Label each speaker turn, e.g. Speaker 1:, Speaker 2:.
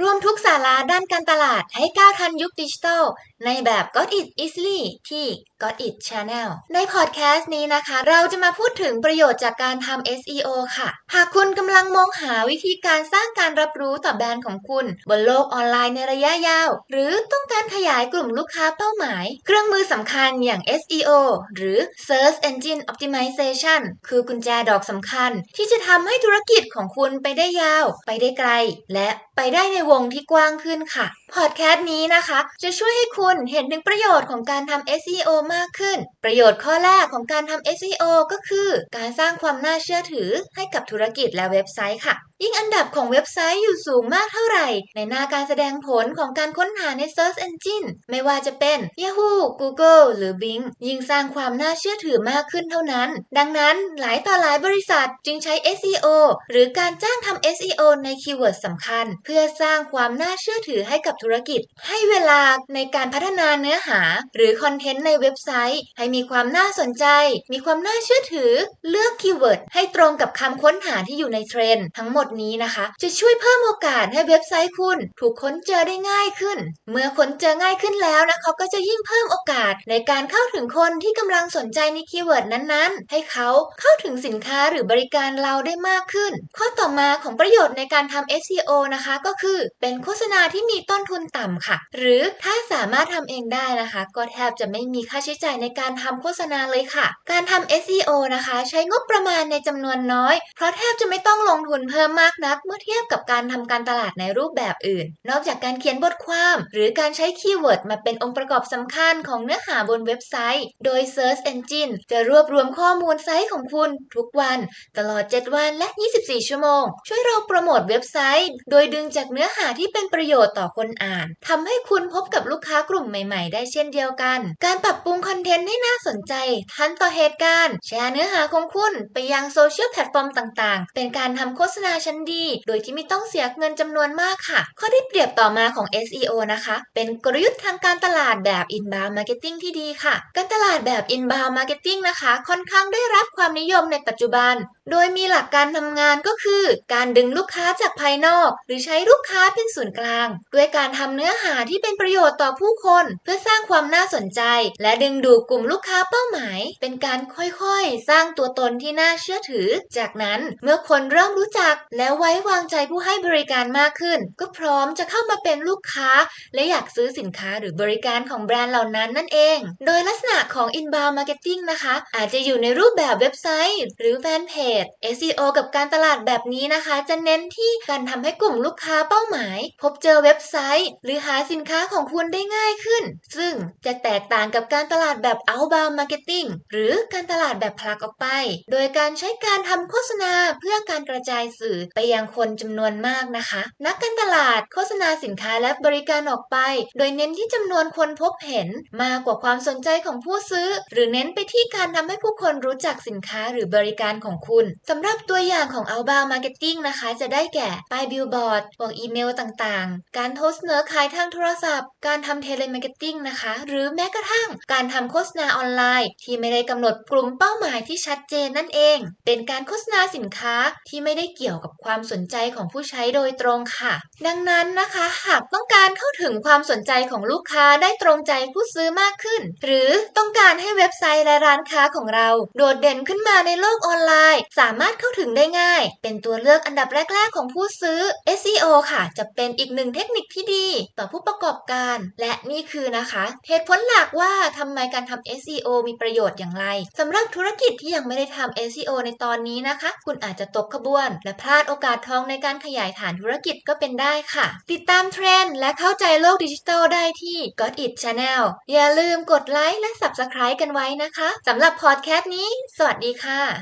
Speaker 1: รวมทุกสาระด้านการตลาดให้ก้าวทันยุคดิจิทัล ในแบบ Got It Easily ที่ Got It Channel ในพอดแคสต์นี้นะคะ เราจะมาพูดถึงประโยชน์จากการทำ SEO ค่ะ หากคุณกำลังมองหาวิธีการสร้างการรับรู้ต่อแบรนด์ของคุณ บนโลกออนไลน์ในระยะยาว หรือต้องการขยายกลุ่มลูกค้าเป้าหมาย เครื่องมือสำคัญอย่าง SEO หรือ Search Engine Optimization คือกุญแจดอกสำคัญ ที่จะทำให้ธุรกิจของคุณไปได้ยาว ไปได้ไกล และไปได้ในวงที่กว้างขึ้นค่ะ พอดแคสต์นี้นะคะ จะช่วยให้คุณเห็นถึงประโยชน์ของการทำ SEO มากขึ้น ประโยชน์ข้อแรกของการทำ SEO ก็คือ การสร้างความน่าเชื่อถือให้กับธุรกิจและเว็บไซต์ค่ะยิ่งอันดับของเว็บไซต์อยู่สูงมากเท่าไหร่ ในหน้าการแสดงผลของการค้นหาใน Search Engine ไม่ว่าจะเป็น Yahoo Google หรือ Bing ยิ่งสร้างความน่าเชื่อถือมากขึ้นเท่านั้น ดังนั้นหลายต่อหลายบริษัทจึงใช้ SEO หรือการจ้างทำ SEO ในคีย์เวิร์ดสำคัญ เพื่อสร้างความน่าเชื่อถือให้กับธุรกิจ ให้เวลาในการพัฒนาเนื้อหา หรือคอนเทนต์ในเว็บไซต์ ให้มีความน่าสนใจ มีความน่าเชื่อถือ เลือกคีย์เวิร์ดให้ตรงกับคำค้นหาที่อยู่ในเทรนด์ทั้งหมดนี้นะคะ จะช่วยเพิ่มโอกาสให้เว็บไซต์คุณ ถูกค้นเจอได้ง่ายขึ้น เมื่อค้นเจอง่ายขึ้นแล้วนะเขาก็จะยิ่งเพิ่มโอกาสในการเข้าถึงคนที่กำลังสนใจในคีย์เวิร์ดนั้นๆ ให้เขาเข้าถึงสินค้าหรือบริการเราได้มากขึ้น ข้อต่อมาของประโยชน์ในการทำ SEO นะคะ ก็คือเป็นโฆษณาที่มีต้นทุนต่ำค่ะ หรือถ้าสามารถทำเองได้นะคะ ก็แทบจะไม่มีค่าใช้จ่ายในการทำโฆษณาเลยค่ะ การทำ SEO นะคะ ใช้งบประมาณในจำนวนน้อย เพราะแทบจะไม่ต้องลงทุนเพิ่มมากนัก เมื่อเทียบกับการทำการตลาดในรูปแบบอื่น นอกจากการเขียนบทความ หรือการใช้คีย์เวิร์ดมาเป็นองค์ประกอบสำคัญของเนื้อหาบนเว็บไซต์ โดย Search Engine จะรวบรวมข้อมูลไซต์ของคุณทุกวัน ตลอด 7 วันและ 24 ชั่วโมง ช่วยเราโปรโมทเว็บไซต์ โดยดึงจากเนื้อหาที่เป็นประโยชน์ต่อคนอ่านทำให้คุณพบกับลูกค้ากลุ่มใหม่ๆ ได้เช่นเดียวกัน การปรับปรุงคอนเทนต์ให้น่าสนใจ ทันต่อเหตุการณ์ แชร์เนื้อหาของคุณไปยังโซเชียลแพลตฟอร์มต่างๆ เป็นการทำโฆษณาชั้นดี โดยที่ไม่ต้องเสียเงินจำนวนมากค่ะ ข้อได้เปรียบต่อมาของ SEO นะคะ เป็นกลยุทธ์ทางการตลาดแบบ inbound marketing ที่ดีค่ะ การตลาดแบบ inbound marketing นะคะ ค่อนข้างได้รับความนิยมในปัจจุบัน โดยมีหลักการทำงานก็คือ การดึงลูกค้าจากภายนอก หรือใช้ลูกค้าเป็นศูนย์กลาง ด้วยการการทำเนื้อหาที่เป็นประโยชน์ต่อผู้คน เพื่อสร้างความน่าสนใจ และดึงดูดกลุ่มลูกค้าเป้าหมาย เป็นการค่อยๆ สร้างตัวตนที่น่าเชื่อถือ จากนั้นเมื่อคนเริ่มรู้จัก และไว้วางใจผู้ให้บริการมากขึ้น ก็พร้อมจะเข้ามาเป็นลูกค้า และอยากซื้อสินค้าหรือบริการของแบรนด์เหล่านั้นนั่นเอง โดยลักษณะของ inbound marketing นะคะ อาจจะอยู่ในรูปแบบเว็บไซต์ หรือแฟนเพจ SEO กับการตลาดแบบนี้นะคะ จะเน้นที่การทำให้กลุ่มลูกค้าเป้าหมาย พบเจอเว็บไซต์หรือหาสินค้าของคุณได้ง่ายขึ้น ซึ่งจะแตกต่างกับการตลาดแบบ outbound marketing หรือการตลาดแบบผลักออกไป โดยการใช้การทำโฆษณาเพื่อการกระจายสื่อไปยังคนจำนวนมากนะคะ นักการตลาดโฆษณาสินค้าและบริการออกไป โดยเน้นที่จำนวนคนพบเห็นมากกว่าความสนใจของผู้ซื้อ หรือเน้นไปที่การทำให้ผู้คนรู้จักสินค้าหรือบริการของคุณสำหรับตัวอย่างของ outbound marketing นะคะ จะได้แก่ป้ายบิลบอร์ดบอกอีเมลต่างๆ การโทรเสนอขายทางโทรศัพท์ การทำเทเลมาร์เก็ตติ้งนะคะ หรือแม้กระทั่งการทำโฆษณาออนไลน์ ที่ไม่ได้กำหนดกลุ่มเป้าหมายที่ชัดเจนนั่นเอง เป็นการโฆษณาสินค้าที่ไม่ได้เกี่ยวกับความสนใจของผู้ใช้โดยตรงค่ะ ดังนั้นนะคะ หากต้องการเข้าถึงความสนใจของลูกค้าได้ตรงใจผู้ซื้อมากขึ้น หรือต้องการให้เว็บไซต์และร้านค้าของเรา โดดเด่นขึ้นมาในโลกออนไลน์ สามารถเข้าถึงได้ง่าย เป็นตัวเลือกอันดับแรก ๆ ของผู้ซื้อ SEO ค่ะ จะเป็นอีกหนึ่งเทคนิคที่ดีต่อผู้ประกอบการ และนี่คือนะคะ เหตุผลหลักว่าทำไมการทำ SEO มีประโยชน์อย่างไรสำหรับธุรกิจที่ยังไม่ได้ทำ SEO ในตอนนี้นะคะ คุณอาจจะตกขบวน และพลาดโอกาสทองในการขยายฐานธุรกิจก็เป็นได้ค่ะ ติดตามเทรนด์และเข้าใจโลกดิจิทัลได้ที่ Got It Channel อย่าลืมกดไลค์และ Subscribe กันไว้นะคะสำหรับพอดแคสต์นี้ สวัสดีค่ะ